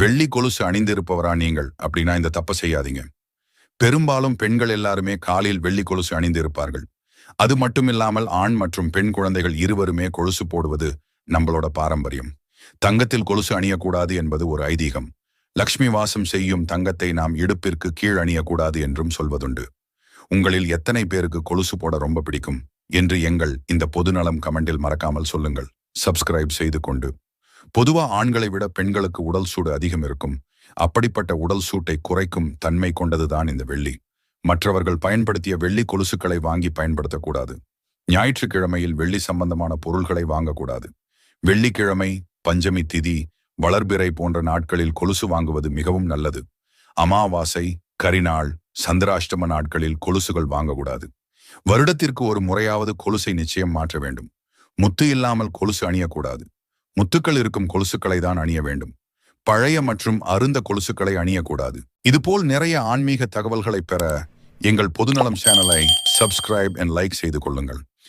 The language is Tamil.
வெள்ளி கொலுசு அணிந்திருப்பவரா நீங்கள் அப்படின்னா இந்த தப்ப செய்யாதீங்க. பெரும்பாலும் பெண்கள் எல்லாருமே காலில் வெள்ளி கொலுசு அணிந்திருப்பார்கள். அது மட்டுமில்லாமல் ஆண் மற்றும் பெண் குழந்தைகள் இருவருமே கொலுசு போடுவது நம்மளோட பாரம்பரியம். தங்கத்தில் கொலுசு அணியக்கூடாது என்பது ஒரு ஐதீகம். லக்ஷ்மி வாசம் செய்யும் தங்கத்தை நாம் இடுப்பிற்கு கீழ் அணியக்கூடாது என்றும் சொல்வதுண்டு. உங்களில் எத்தனை பேருக்கு கொலுசு போட ரொம்ப பிடிக்கும்? என்று எங்கள் இந்த பொதுநலம் கமெண்டில் மறக்காமல் சொல்லுங்கள். சப்ஸ்கிரைப் செய்து கொண்டு பொதுவா ஆண்களை விட பெண்களுக்கு உடல் சூடு அதிகம் இருக்கும். அப்படிப்பட்ட உடல் சூட்டை குறைக்கும் தன்மை கொண்டதுதான் இந்த வெள்ளி. மற்றவர்கள் பயன்படுத்திய வெள்ளி கொலுசுக்களை வாங்கி பயன்படுத்தக்கூடாது. ஞாயிற்றுக்கிழமையில் வெள்ளி சம்பந்தமான பொருள்களை வாங்கக்கூடாது. வெள்ளிக்கிழமை பஞ்சமி திதி வளர்பிறை போன்ற நாட்களில் கொலுசு வாங்குவது மிகவும் நல்லது. அமாவாசை கரிநாள் சந்திராஷ்டம நாட்களில் கொலுசுகள் வாங்கக்கூடாது. வருடத்திற்கு ஒரு முறையாவது கொலுசை நிச்சயம் மாற்ற வேண்டும். முத்து இல்லாமல் கொலுசு அணியக்கூடாது. முத்துக்கள் இருக்கும் கொலுசுக்களை தான் அணிய வேண்டும். பழைய மற்றும் அருந்த கொலுசுக்களை அணியக்கூடாது. இதுபோல் நிறைய ஆன்மீக தகவல்களை பெற எங்கள் பொதுநலம் சேனலை சப்ஸ்கிரைப் அண்ட் லைக் செய்து கொள்ளுங்கள்.